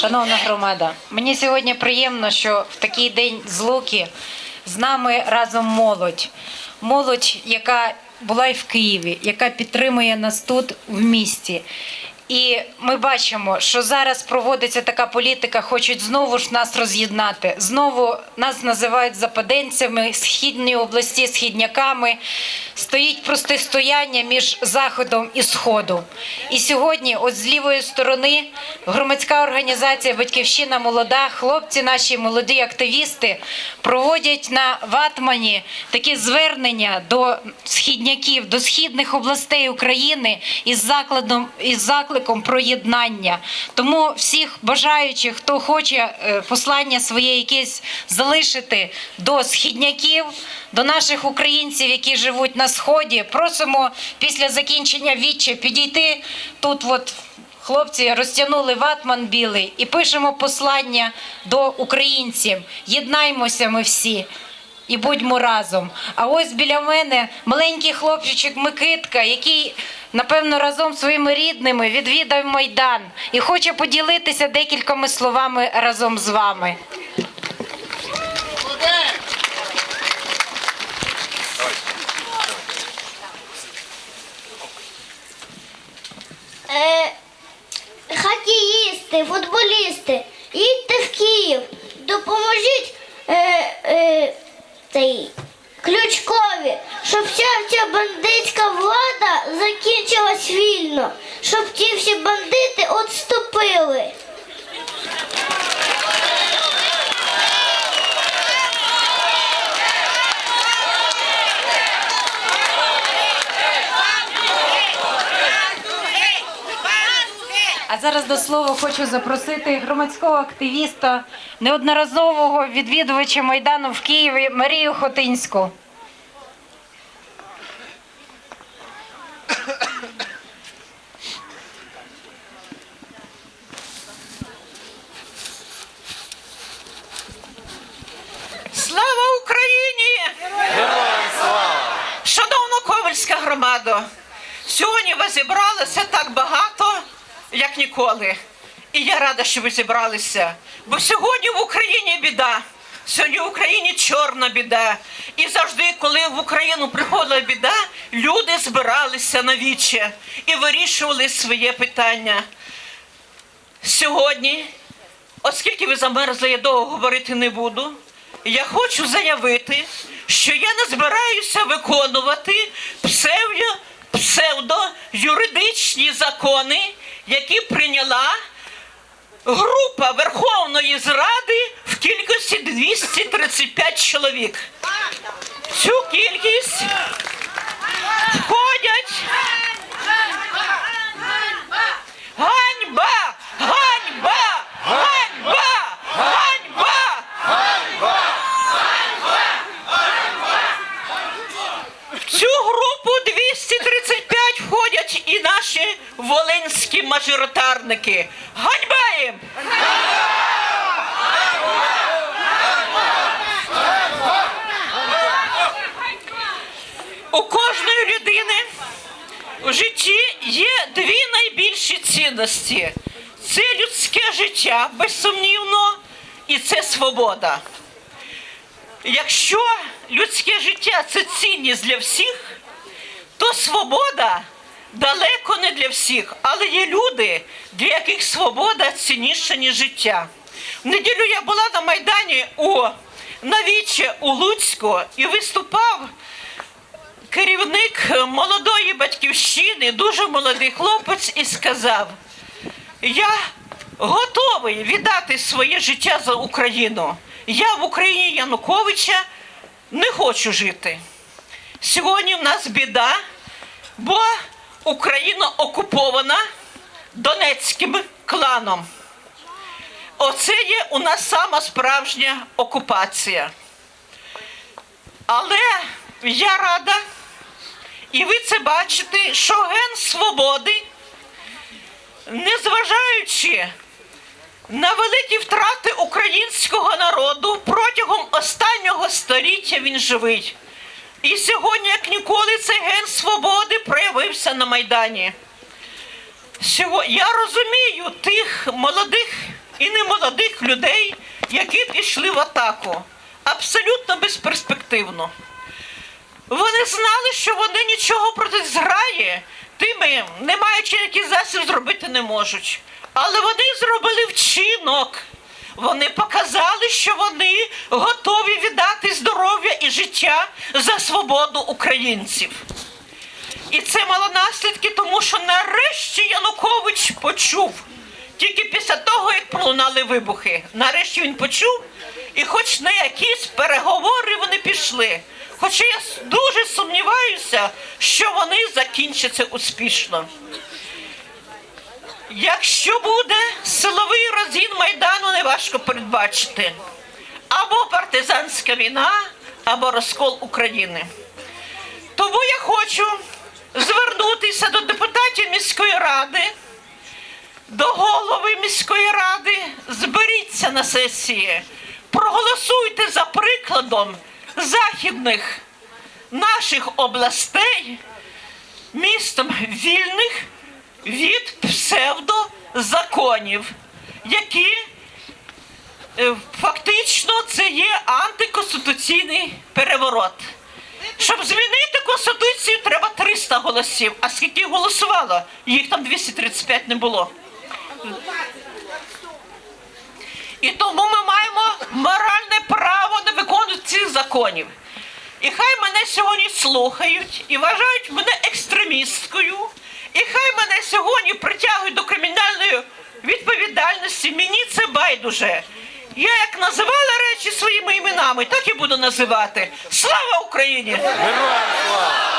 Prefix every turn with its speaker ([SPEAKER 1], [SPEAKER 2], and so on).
[SPEAKER 1] Шановна громада, мені сьогодні приємно, що в такий день злуки з нами разом молодь. Молодь, яка була і в Києві, яка підтримує нас тут в місті. І ми бачимо, що зараз проводиться така політика, хочуть знову ж нас роз'єднати. Знову нас називають западенцями, східні області, східняками. Стоїть протистояння між заходом і сходом. І сьогодні, от з лівої сторони, громадська організація Батьківщина молода, хлопці, наші молоді активісти проводять на ватмані такі звернення до східняків, до східних областей України із закладом із закликом про єднання. Тому всіх бажаючих, хто хоче е, послання своє якесь залишити до східняків, до наших українців, які живуть на сході, просимо після закінчення віччя підійти тут. От Хлопці розтягнули ватман білий і пишемо послання до українців. Єднаймося ми всі і будьмо разом. А ось біля мене маленький хлопчик Микитка, який, напевно, разом з своїми рідними відвідав Майдан і хоче поділитися декількома словами разом з вами.
[SPEAKER 2] Ключкові, щоб вся ця бандитська влада закінчилась вільно, щоб ті всі бандити отступили.
[SPEAKER 1] А зараз до слова хочу запросити громадського активіста, неодноразового відвідувача Майдану в Києві Марію Хотинську.
[SPEAKER 3] Слава Україні!
[SPEAKER 4] Героям слава!
[SPEAKER 3] Шановна Громада, сьогодні ви зібралися так багато, як ніколи. І я рада, що ви зібралися. Бо сьогодні в Україні біда. Сьогодні в Україні чорна біда. І завжди, коли в Україну приходила біда, люди збиралися на віче і вирішували своє питання. Сьогодні, оскільки ви замерзли, я довго говорити не буду. Я хочу заявити, що я не збираюся виконувати псевдо, псевдо-юридичні закони, які прийняла група Верховної Зради в кількості 235 чоловік. Цю кількість входять ганьба! Ганьба! Ганьба! Ганьба! В цю групу 235 входять і наші волинські мажоритарники. Ганьба їм! У кожної людини у житті є дві найбільші цінності: це людське життя, безсумнівно, і це свобода. Якщо людське життя це цінність для всіх, то свобода далеко не для всіх, але є люди, для яких свобода цінніша, ніж життя. В неділю я була на Майдані у Навіче у Луцьку і виступав керівник молодої батьківщини, дуже молодий хлопець, і сказав: Я готовий віддати своє життя за Україну. Я в Україні Януковича не хочу жити. Сьогодні в нас біда, бо Україна окупована Донецьким кланом. Оце є у нас сама справжня окупація. Але я рада, і ви це бачите, що ген свободи, незважаючи на великі втрати українського народу протягом останнього століття він живий. І сьогодні, як ніколи, цей ген свободи проявився на Майдані. Я розумію тих молодих і немолодих людей, які пішли в атаку. Абсолютно безперспективно. Вони знали, що вони нічого проти зграї, тими, не маючи який засіб, зробити не можуть. Але вони зробили вчинок. Вони показали, що вони готові віддати здоров'я і життя за свободу українців. І це мало наслідки, тому що нарешті Янукович почув. Тільки після того, як пролунали вибухи. Нарешті він почув, і хоч на якісь переговори вони пішли. Хоча я дуже сумніваюся, що вони закінчаться успішно. Якщо буде силовий розгін Майдану, неважко передбачити. Або партизанська війна, або розкол України. Тому я хочу звернутися до депутатів міської ради, до голови міської ради. Зберіться на сесії, проголосуйте за прикладом західних наших областей, містом вільних від псевдозаконів, які е, фактично це є антиконституційний переворот. Щоб змінити конституцію, треба 300 голосів. А скільки голосувало? Їх там 235 не було. І тому ми маємо моральне право на виконувати цих законів. І хай мене сьогодні слухають і вважають мене екстремісткою, і хай мене сьогодні притягують до кримінальної відповідальності. Мені це байдуже. Я як називала речі своїми іменами, так і буду називати. Слава Україні!
[SPEAKER 4] Героям слава!